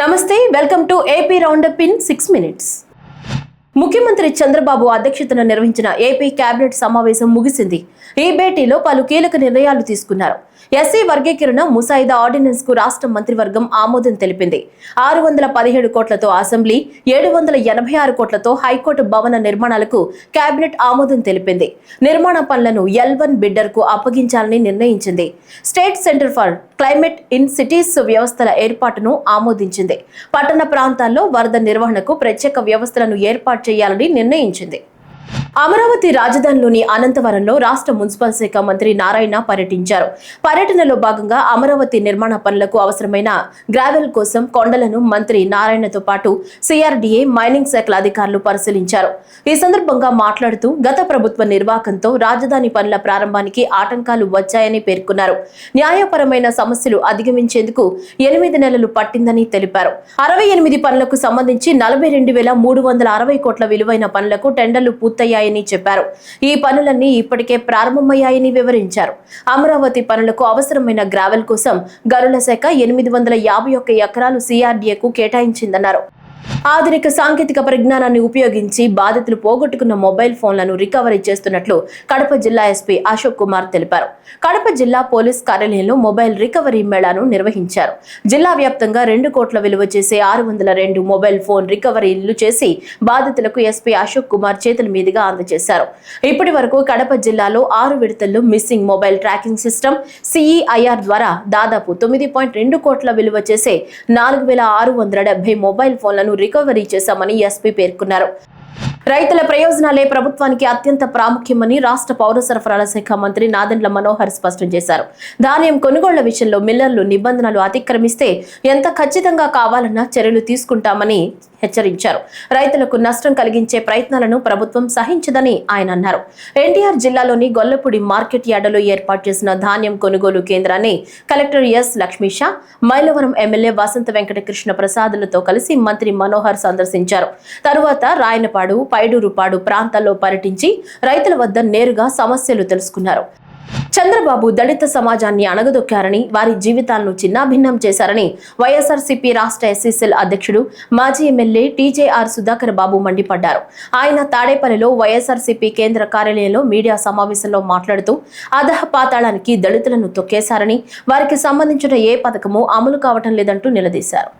నమస్తే welcome to AP roundup in six minutes. ముఖ్యమంత్రి చంద్రబాబు అధ్యక్షతన నిర్వహించిన ఏపీ కేబినెట్ సమావేశం ముగిసింది. ఈ భేటీలో పలు కీలక నిర్ణయాలు తీసుకున్నారు. ఎస్సీ వర్గీకరణ ముసాయిదా ఆర్డినెన్స్కు రాష్ట్ర మంత్రివర్గం ఆమోదం తెలిపింది. ఆరు వందల పదిహేడు కోట్లతో అసెంబ్లీ ఏడు వందల ఎనభై ఆరు కోట్లతో హైకోర్టు భవన నిర్మాణాలకు కేబినెట్ ఆమోదం తెలిపింది. నిర్మాణ పనులను ఎల్ వన్ బిడ్డర్కు అప్పగించాలని నిర్ణయించింది. State centre for climate in cities వ్యవస్థల ఏర్పాటును ఆమోదించింది. పట్టణ ప్రాంతాల్లో వరద నిర్వహణకు ప్రత్యేక వ్యవస్థలను ఏర్పాటు చేయాలని నిర్ణయించింది. అమరావతి రాజధానిలోని అనంతవరంలో రాష్ట్ర మున్సిపల్ శాఖ మంత్రి నారాయణ పర్యటించారు. పర్యటనలో భాగంగా అమరావతి నిర్మాణ పనులకు అవసరమైన గ్రావెల్ కోసం కొండలను మంత్రి నారాయణతో పాటు సిఆర్డీఏ మైనింగ్ శాఖల అధికారులు పరిశీలించారు. ఈ సందర్భంగా మాట్లాడుతూ గత ప్రభుత్వ నిర్వాహకంతో రాజధాని పనుల ప్రారంభానికి ఆటంకాలు వచ్చాయని పేర్కొన్నారు. న్యాయపరమైన సమస్యలు అధిగమించేందుకు ఎనిమిది నెలలు పట్టిందని తెలిపారు. అరవై ఎనిమిది పనులకు సంబంధించి నలభై రెండు వేల మూడు వందల అరవై కోట్ల విలువైన పనులకు టెండర్లు పూర్తయ్యాయి పూర్తయ్యాయని చెప్పారు. ఈ పనులన్నీ ఇప్పటికే ప్రారంభమయ్యాయని వివరించారు. అమరావతి పనులకు అవసరమైన గ్రావెల్ కోసం గనుల శాఖ ఎనిమిది వందల యాభై ఒక్క ఎకరాలు సిఆర్డీఏకు కేటాయించిందన్నారు. ఆధునిక సాంకేతిక పరిజ్ఞానాన్ని ఉపయోగించి బాధితులు పోగొట్టుకున్న మొబైల్ ఫోన్లను రికవరీ చేస్తున్నట్లు కడప జిల్లా ఎస్పీ అశోక్ కుమార్ తెలిపారు. కడప జిల్లా పోలీస్ కార్యాలయంలో మొబైల్ రికవరీ మేళాను నిర్వహించారు. జిల్లా వ్యాప్తంగా రెండు కోట్ల విలువ చేసే ఆరు వందల రెండు మొబైల్ ఫోన్ రికవరీలు చేసి బాధితులకు ఎస్పీ అశోక్ కుమార్ చేతుల మీదుగా అందజేశారు. ఇప్పటి వరకు కడప జిల్లాలో ఆరు విడతల్లో missing mobile tracking system CEIR ద్వారా దాదాపు తొమ్మిది పాయింట్ రెండు కోట్ల విలువ చేసే నాలుగు వేల ఆరు వందల డెబ్బై మొబైల్ ఫోన్లను రికవరీ చేశామని ఎస్పీ పేర్కొన్నారు. రైతుల ప్రయోజనాలే ప్రభుత్వానికి అత్యంత ప్రాముఖ్యమని రాష్ట్ర పౌర సరఫరాల శాఖ మంత్రి నాదెండ్ల మనోహర్ స్పష్టం చేశారు. ధాన్యం కొనుగోళ్ళ విషయంలో మిల్లర్లు నిబంధనలు అతిక్రమిస్తే ఎంత ఖచ్చితంగా కావాలన్నా చర్యలు తీసుకుంటామని హెచ్చరించారు. రైతులకు నష్టం కలిగించే ప్రయత్నాలను ప్రభుత్వం సహించదని ఆయన అన్నారు. ఎన్టీఆర్ జిల్లాలోని గొల్లపూడి మార్కెట్ యార్డులో ఏర్పాటు చేసిన ధాన్యం కొనుగోలు కేంద్రాన్ని collector S Lakshmisha Mylavaram MLA Vasantha Venkatakrishna ప్రసాదులతో కలిసి మంత్రి మనోహర్ సందర్శించారు. తరువాత రాయనపాడు పైడూరుపాడు ప్రాంతాల్లో పర్యటించి రైతుల వద్ద నేరుగా సమస్యలు తెలుసుకున్నారు. చంద్రబాబు దళిత సమాజాన్ని అణగదొక్కారని వారి జీవితాలను చిన్నాభిన్నం చేశారని వైఎస్ఆర్సీపీ రాష్ట్ర ఎస్సీసీఎల్ అధ్యక్షుడు మాజీ ఎమ్మెల్యే టీజేఆర్ సుధాకర్ బాబు మండిపడ్డారు. ఆయన తాడేపల్లిలో వైఎస్ఆర్సీపీ కేంద్ర కార్యాలయంలో మీడియా సమావేశంలో మాట్లాడుతూ అధహ పాతాళానికి దళితులను తొక్కేశారని వారికి సంబంధించిన ఏ పథకమూ అమలు కావటం లేదంటూ నిలదీశారు.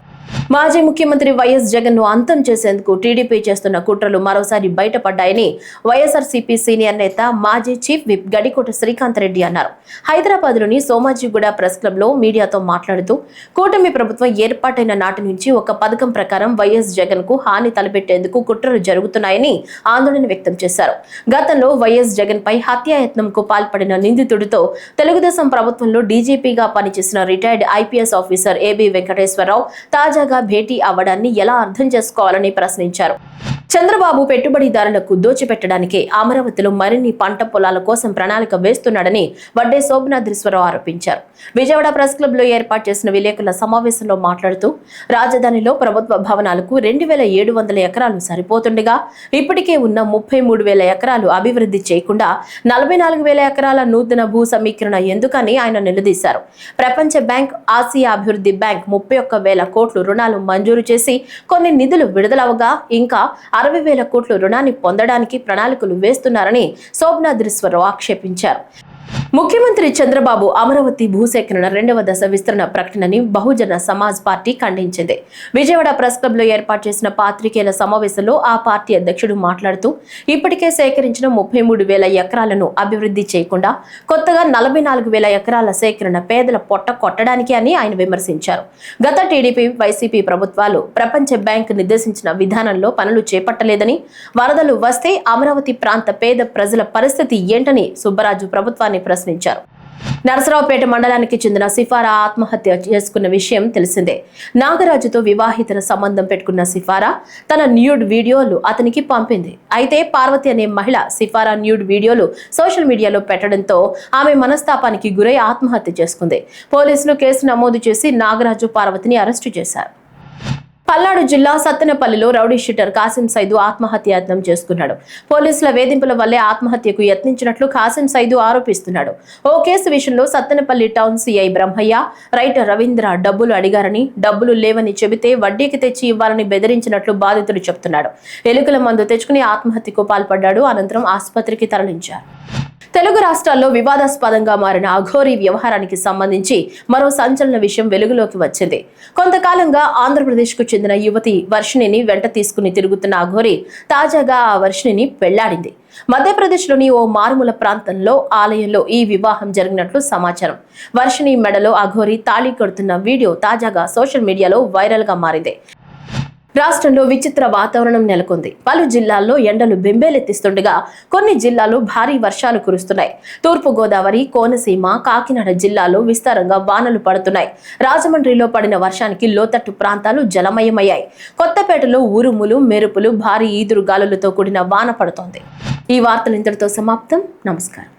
మాజీ ముఖ్యమంత్రి వైఎస్ జగన్ను అంతం చేసేందుకు టీడీపీ చేస్తున్న కుట్రలు మరోసారి బయటపడ్డాయని వైఎస్ఆర్సీపీ సీనియర్ నేత మాజీ చీఫ్ విప్ గడికోట శ్రీకాంత్ రెడ్డి అన్నారు. హైదరాబాద్లోని సోమాజిగూడ ప్రెస్ క్లబ్లో మీడియాతో మాట్లాడుతూ కూటమి ప్రభుత్వం ఏర్పాటైన నాటి నుంచి ఒక పథకం ప్రకారం వైఎస్ జగన్కు హాని తలపెట్టేందుకు కుట్రలు జరుగుతున్నాయని ఆందోళన వ్యక్తం చేశారు. గతంలో వైఎస్ జగన్ పై హత్యాయత్నంకు పాల్పడిన నిందితుడితో తెలుగుదేశం ప్రభుత్వంలో డీజీపీగా పనిచేసిన retired IPS officer AB Venkateswara Rao తాజాగా భేటీ అవ్వడాన్ని ఎలా అర్థం చేసుకోవాలని ప్రశ్నించారు. చంద్రబాబు పెట్టుబడిదారులకు దోచిపెట్టడానికే అమరావతిలో మరిన్ని పంట పొలాల కోసం ప్రణాళిక వేస్తున్నాడని వడ్డే శోభనాద్రీశ్వరరావు ఆరోపించారు. విజయవాడ ప్రెస్ క్లబ్లో ఏర్పాటు చేసిన విలేకరుల సమావేశంలో మాట్లాడుతూ రాజధానిలో ప్రభుత్వ భవనాలకు రెండు వేల ఏడు వందల ఎకరాలు సరిపోతుండగా ఇప్పటికే ఉన్న ముప్పై మూడు వేల ఎకరాలు అభివృద్ధి చేయకుండా నలభై నాలుగు వేల ఎకరాల నూతన భూ సమీకరణ ఎందుకని ఆయన నిలదీశారు. ప్రపంచ బ్యాంక్ ఆసియా అభివృద్ధి బ్యాంక్ ముప్పై ఒక్క వేల కోట్లు రుణాలు మంజూరు చేసి కొన్ని నిధులు విడుదలవగా ఇంకా అరవై వేల కోట్ల రుణాన్ని పొందడానికి ప్రణాళికలు వేస్తున్నారని శోభనాద్రీశ్వరరావు ఆక్షేపించారు. ముఖ్యమంత్రి చంద్రబాబు అమరావతి భూసేకరణ రెండవ దశ విస్తరణ ప్రకటనని బహుజన సమాజ్ పార్టీ ఖండించింది. విజయవాడ ప్రెస్ క్లబ్లో ఏర్పాటు చేసిన పాత్రికేయుల సమావేశంలో ఆ పార్టీ అధ్యక్షుడు మాట్లాడుతూ ఇప్పటికే సేకరించిన ముప్పై మూడు వేల ఎకరాలను అభివృద్ధి చేయకుండా కొత్తగా నలభై నాలుగు వేల ఎకరాల సేకరణ పేదల పొట్ట కొట్టడానికి అని ఆయన విమర్శించారు. గత టీడీపీ వైసీపీ ప్రభుత్వాలు ప్రపంచ బ్యాంక్ నిర్దేశించిన విధానంలో పనులు చేపట్టలేదని వరదలు వస్తే అమరావతి ప్రాంత పేద ప్రజల పరిస్థితి ఏంటని సుబ్బరాజు ప్రభుత్వాన్ని ప్రశ్నించారు. నరసరావుపేట మండలానికి చెందిన సిఫారా ఆత్మహత్య చేసుకున్న విషయం తెలిసిందే. నాగరాజుతో వివాహితర సంబంధం పెట్టుకున్న సిఫారా తన న్యూడ్ వీడియోలు అతనికి పంపింది. అయితే పార్వతి అనే మహిళ సిఫారా న్యూడ్ వీడియోలు సోషల్ మీడియాలో పెట్టడంతో ఆమె మనస్తాపానికి గురై ఆత్మహత్య చేసుకుంది. పోలీసులు కేసు నమోదు చేసి నాగరాజు పార్వతిని అరెస్టు చేశారు. పల్నాడు జిల్లా సత్తెనపల్లిలో రౌడీ షీటర్ కాసిం సైదు ఆత్మహత్య యత్నం చేసుకున్నాడు. పోలీసుల వేధింపుల వల్లే ఆత్మహత్యకు యత్నించినట్లు కాసిం సైదు ఆరోపిస్తున్నాడు. ఓ కేసు విషయంలో Sattenapalli town CI Brahmaiah writer Ravindra డబ్బులు అడిగారని డబ్బులు లేవని చెబితే వడ్డీకి తెచ్చి ఇవ్వాలని బెదిరించినట్లు బాధితుడు చెప్తున్నాడు. ఎలుకల మందు తెచ్చుకుని ఆత్మహత్యకు పాల్పడ్డాడు అనంతరం ఆసుపత్రికి తరలించారు. తెలుగు రాష్ట్రాల్లో వివాదాస్పదంగా మారిన అఘోరీ వ్యవహారానికి సంబంధించి మరో సంచలన విషయం వెలుగులోకి వచ్చింది. కొంతకాలంగా ఆంధ్రప్రదేశ్కు చెందిన యువతి వర్షిణిని వెంట తీసుకుని తిరుగుతున్న అఘోరి తాజాగా ఆ వర్షిణిని పెళ్ళాడింది. మధ్యప్రదేశ్లోని ఓ మారుమూల ప్రాంతంలో ఆలయంలో ఈ వివాహం జరిగినట్లు సమాచారం. వర్షిణి మెడలో అఘోరి తాళి కడుతున్న వీడియో తాజాగా సోషల్ మీడియాలో వైరల్గా మారింది. రాష్ట్రంలో విచిత్ర వాతావరణం నెలకొంది. పలు జిల్లాల్లో ఎండలు బెంబేలెత్తిస్తుండగా కొన్ని జిల్లాల్లో భారీ వర్షాలు కురుస్తున్నాయి. తూర్పు గోదావరి కోనసీమ కాకినాడ జిల్లాలో విస్తారంగా వానలు పడుతున్నాయి. రాజమండ్రిలో పడిన వర్షానికి లోతట్టు ప్రాంతాలు జలమయమయ్యాయి. కొత్తపేటలో ఉరుములు మెరుపులు భారీ ఈదురు గాలులతో కూడిన వాన పడుతోంది. ఈ వార్తలు ఇంతటితో సమాప్తం. నమస్కారం.